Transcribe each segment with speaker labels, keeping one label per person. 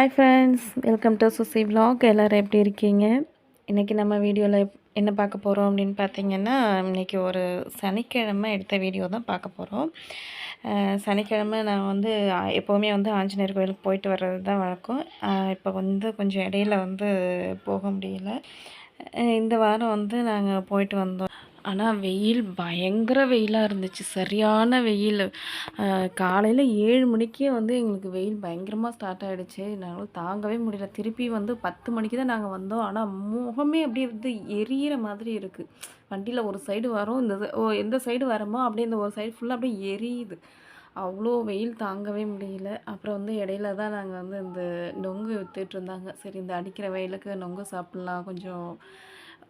Speaker 1: Hi friends welcome to Suchi vlog எல்லோரும் எப்படி இருக்கீங்க? இன்றைக்கி நம்ம வீடியோவில் என்ன பார்க்க போகிறோம் அப்படின்னு பார்த்தீங்கன்னா இன்றைக்கி ஒரு சனிக்கிழமை எடுத்த வீடியோ தான் பார்க்க போகிறோம் சனிக்கிழமை நான் வந்து எப்போவுமே வந்து ஆஞ்சநேயர் கோயிலுக்கு போயிட்டு வர்றது தான் வழக்கம். இப்போ வந்து கொஞ்சம் இடையில வந்து போக முடியல. இந்த வாரம் வந்து நாங்கள் போயிட்டு வந்தோம். ஆனால் வெயில் பயங்கர வெயிலாக இருந்துச்சு. சரியான வெயில். காலையில் ஏழு மணிக்கே வந்து எங்களுக்கு வெயில் பயங்கரமாக ஸ்டார்ட் ஆகிடுச்சு நாங்களும் தாங்கவே முடியல. திருப்பி வந்து பத்து மணிக்கு தான் நாங்கள் வந்தோம். ஆனால் முகமே அப்படியே வந்து எரியிற மாதிரி இருக்குது வண்டியில் ஒரு சைடு வரும் இந்த ஓ எந்த சைடு வரமோ அப்படியே இந்த ஒரு சைடு ஃபுல்லாக அப்படியே எரியுது. அவ்வளோ வெயில் தாங்கவே முடியல. அப்புறம் வந்து இடையில தான் நாங்கள் வந்து இந்த நொங்கு விற்றுட்டு இருந்தாங்க. சரி இந்த அடிக்கிற வெயிலுக்கு நொங்கு சாப்பிட்லாம். கொஞ்சம்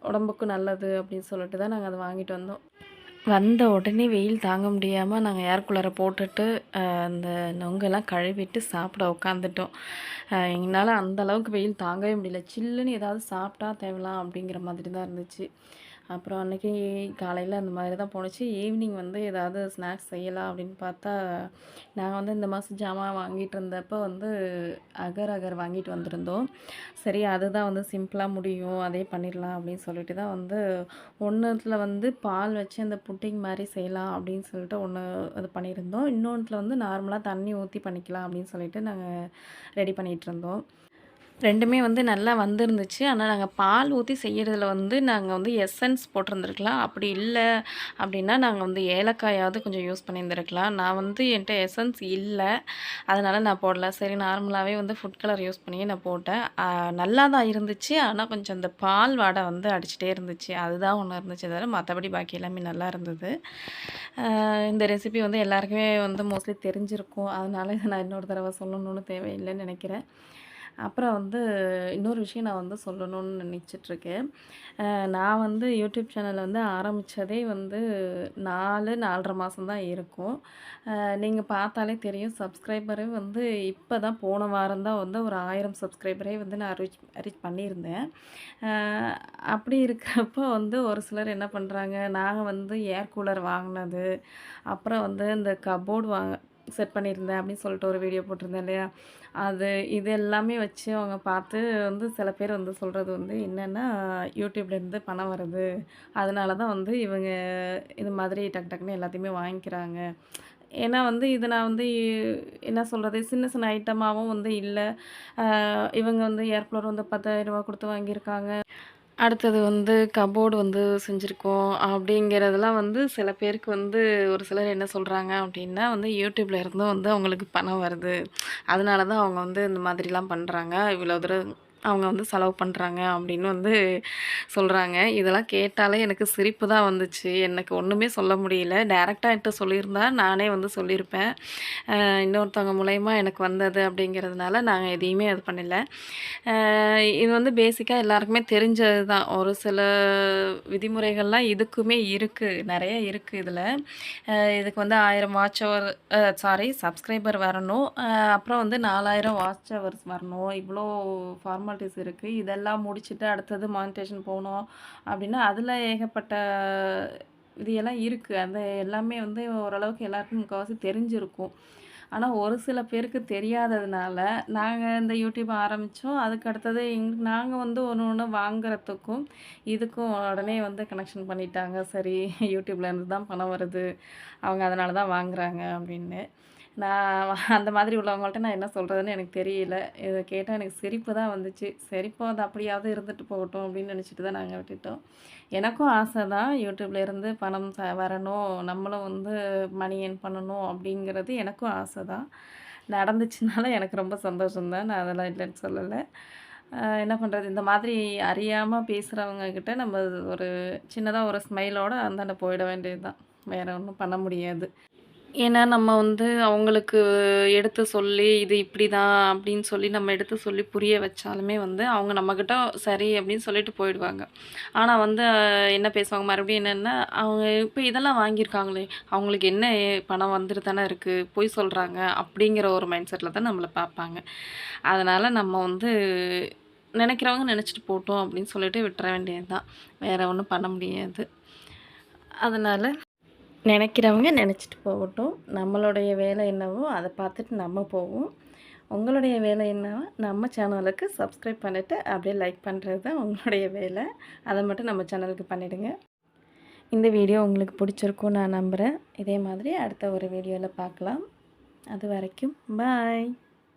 Speaker 1: உடம்புக்கு நல்லது அப்படின்னு சொல்லிட்டு தான் நாங்கள் அதை வாங்கிட்டு வந்தோம். வந்த உடனே வெயில் தாங்க முடியாமல் நாங்கள் ஏர் போட்டுட்டு அந்த நொங்கெல்லாம் கழுவிட்டு சாப்பிட உட்காந்துட்டோம் எங்களால் அந்த அளவுக்கு வெயில் தாங்கவே முடியல. சில்லுன்னு ஏதாவது சாப்பிட்டா தேவலாம் அப்படிங்கிற மாதிரி தான் இருந்துச்சு. அப்புறம் அன்றைக்கி காலையில் அந்த மாதிரி தான் போணுச்சு. ஈவினிங் வந்து ஏதாவது ஸ்நாக்ஸ் செய்யலாம் அப்படின்னு பார்த்தா நாங்கள் வந்து இந்த மாதம் ஜாமான் வாங்கிட்டு இருந்தப்போ வந்து அகர் அகர் வாங்கிட்டு வந்திருந்தோம். சரி அதுதான் வந்து சிம்பிளாக முடியும் அதே பண்ணிடலாம் அப்படின்னு சொல்லிட்டு தான் வந்து ஒன்றுத்தில் வந்து பால் வச்சு அந்த புட்டிங் மாதிரி செய்யலாம் அப்படின்னு சொல்லிட்டு ஒன்று இது பண்ணியிருந்தோம். இன்னொன்றில் வந்து நார்மலாக தண்ணி ஊற்றி பண்ணிக்கலாம் அப்படின்னு சொல்லிட்டு நாங்கள் ரெடி பண்ணிகிட்டு இருந்தோம். ரெண்டுமே வந்து நல்லா வந்திருந்துச்சு. ஆனால் நாங்கள் பால் ஊற்றி செய்கிறதுல வந்து நாங்கள் வந்து எசன்ஸ் போட்டிருந்துருக்கலாம். அப்படி இல்லை அப்படின்னா நாங்கள் வந்து ஏலக்காயாவது கொஞ்சம் யூஸ் பண்ணியிருந்துருக்கலாம். நான் வந்து என்கிட்ட எசன்ஸ் இல்லை. அதனால் நான் போடல. சரி நார்மலாகவே வந்து ஃபுட் கலர் யூஸ் பண்ணியே நான் போட்டேன். நல்லா தான் இருந்துச்சு. ஆனால் கொஞ்சம் அந்த பால் வாடை வந்து அடிச்சிட்டே இருந்துச்சு. அதுதான் ஒன்று இருந்துச்சு தவிர மற்றபடி பாக்கி எல்லாமே நல்லா இருந்தது. இந்த ரெசிபி வந்து எல்லாருக்குமே வந்து மோஸ்ட்லி தெரிஞ்சிருக்கும். அதனால இதை நான் இன்னொரு தடவை சொல்லணும்னு தேவையில்லைன்னு நினைக்கிறேன். அப்புறம் வந்து இன்னொரு விஷயம் நான் வந்து சொல்லணும்னு நினச்சிட்ருக்கேன். நான் வந்து யூடியூப் சேனல் வந்து ஆரம்பித்ததே வந்து நாலு நாலரை மாதம் தான் இருக்கும். நீங்கள் பார்த்தாலே தெரியும் சப்ஸ்கிரைபரே வந்து இப்போ தான் போன வாரம் தான் வந்து ஒரு ஆயிரம் சப்ஸ்கிரைபரே வந்து நான் ரீச் ரீச் பண்ணியிருந்தேன். அப்படி இருக்கிறப்போ வந்து ஒரு சிலர் என்ன பண்ணுறாங்க நாங்கள் வந்து ஏர் கூலர் வாங்கினது அப்புறம் வந்து இந்த கபோர்டு வாங்க செட் பண்ணியிருந்தேன் அப்படின்னு சொல்லிட்டு ஒரு வீடியோ போட்டிருந்தேன் இல்லையா? அது இது எல்லாமே வச்சு அவங்க பார்த்து வந்து சில பேர் வந்து சொல்கிறது வந்து என்னென்னா யூடியூப்லேருந்து பணம் வருது. அதனால தான் வந்து இவங்க இது மாதிரி டக் டக்குன்னு எல்லாத்தையுமே வாங்கிக்கிறாங்க. ஏன்னா வந்து இது நான் வந்து என்ன சொல்கிறது சின்ன சின்ன ஐட்டமாகவும் வந்து இல்லை. இவங்க வந்து ஏர் வந்து பத்தாயிரம் கொடுத்து வாங்கியிருக்காங்க. அடுத்தது வந்து கபோர்டு வந்து செஞ்சுருக்கோம் அப்படிங்கிறதெல்லாம் வந்து சில பேருக்கு வந்து ஒரு சிலர் என்ன சொல்கிறாங்க அப்படின்னா வந்து யூடியூப்ல இருந்தும் வந்து அவங்களுக்கு பணம் வருது. அதனால தான் அவங்க வந்து இந்த மாதிரிலாம் பண்ணுறாங்க இவ்வளோ தூரம் அவங்க வந்து செலவு பண்ணுறாங்க அப்படின்னு வந்து சொல்கிறாங்க இதெல்லாம் கேட்டாலே எனக்கு சிரிப்பு தான் வந்துச்சு. எனக்கு ஒன்றுமே சொல்ல முடியல. டேரெக்டாக என்கிட்ட சொல்லியிருந்தா நானே வந்து சொல்லியிருப்பேன். இன்னொருத்தவங்க மூலயமா எனக்கு வந்தது அப்படிங்கிறதுனால நாங்கள் எதையுமே அது பண்ணல. இது வந்து பேசிக்காக எல்லாருக்குமே தெரிஞ்சது தான். ஒரு சில விதிமுறைகள்லாம் இதுக்குமே இருக்குது நிறைய இருக்குது இதில். இதுக்கு வந்து ஆயிரம் வாட்ச் ஹவர் சாரி சப்ஸ்கிரைபர் வரணும். அப்புறம் வந்து நாலாயிரம் வாட்ச் ஹவர்ஸ் வரணும். இவ்வளோ ஃபார்மல் ஃபார்மாலிட்டிஸ் இருக்குது இதெல்லாம் முடிச்சுட்டு அடுத்தது மானிட்டேஷன் போகணும் அப்படின்னா அதில் ஏகப்பட்ட இது எல்லாம் இருக்குது அந்த எல்லாமே வந்து ஓரளவுக்கு எல்லாருக்கும் முக்கால்வாசி தெரிஞ்சிருக்கும். ஆனால் ஒரு சில பேருக்கு தெரியாததுனால நாங்கள் இந்த யூடியூப் ஆரம்பித்தோம் அதுக்கு அடுத்தது எங்களுக்கு நாங்கள் வந்து ஒன்று ஒன்று வாங்குறதுக்கும் இதுக்கும் உடனே வந்து கனெக்ஷன் பண்ணிட்டாங்க. சரி யூடியூப்லேருந்து தான் பணம் வருது. அவங்க அதனால தான் வாங்குறாங்க அப்படின்னு. நான் அந்த மாதிரி உள்ளவங்கள்ட்ட நான் என்ன சொல்கிறதுன்னு எனக்கு தெரியல. இதை கேட்டால் எனக்கு சிரிப்பு தான் வந்துச்சு. சிரிப்போம் அது அப்படியாவது இருந்துட்டு போகட்டும் அப்படின்னு நினச்சிட்டு தான் நாங்கள் விட்டுட்டோம். எனக்கும் ஆசை தான் யூடியூப்லேருந்து பணம் ச வரணும். நம்மளும் வந்து மணி ஏர்ன் பண்ணணும் அப்படிங்கிறது எனக்கும் ஆசை தான். நடந்துச்சுனால எனக்கு ரொம்ப சந்தோஷம்தான் நான் அதெல்லாம் இல்லைன்னு சொல்லலை. என்ன பண்ணுறது இந்த மாதிரி அறியாமல் பேசுகிறவங்கக்கிட்ட நம்ம ஒரு சின்னதாக ஒரு ஸ்மைலோடு அந்தாண்ட போயிட வேண்டியது தான் வேறு ஒன்றும் பண்ண முடியாது. ஏன்னா நம்ம வந்து அவங்களுக்கு எடுத்து சொல்லி இது இப்படி தான் அப்படின்னு சொல்லி நம்ம எடுத்து சொல்லி புரிய வச்சாலுமே வந்து அவங்க நம்மக்கிட்ட சரி அப்படின்னு சொல்லிட்டு போயிடுவாங்க. ஆனால் வந்து என்ன பேசுவாங்க? மறுபடியும் என்னென்னா அவங்க இப்போ இதெல்லாம் வாங்கியிருக்காங்களே அவங்களுக்கு என்ன ஏ- பணம் வந்துட்டு தானே இருக்குது பொய் சொல்கிறாங்க அப்படிங்கிற ஒரு மைண்ட் செட்டில் தான் நம்மளை பார்ப்பாங்க. அதனால் நம்ம வந்து நினைக்கிறவங்க நினச்சிட்டு போட்டோம் அப்படின்னு சொல்லிட்டு விட்டுற வேண்டியது தான் வேறு ஒன்றும் பண்ண முடியாது. அதனால் நினைக்கிறவங்க நினச்சிட்டு போகட்டும். நம்மளுடைய வேலை என்னவோ அதை பார்த்துட்டு நம்ம போவோம். உங்களுடைய வேலை என்னவோ நம்ம சேனலுக்கு சப்ஸ்கிரைப் பண்ணிவிட்டு அப்படியே லைக் பண்ணுறது தான் உங்களுடைய வேலை. அதை மட்டும் நம்ம சேனலுக்கு பண்ணிவிடுங்க இந்த வீடியோ உங்களுக்கு பிடிச்சிருக்கும் நான் நம்புகிறேன் இதே மாதிரி அடுத்த ஒரு வீடியோவில் பார்க்கலாம். அது வரைக்கும் பாய்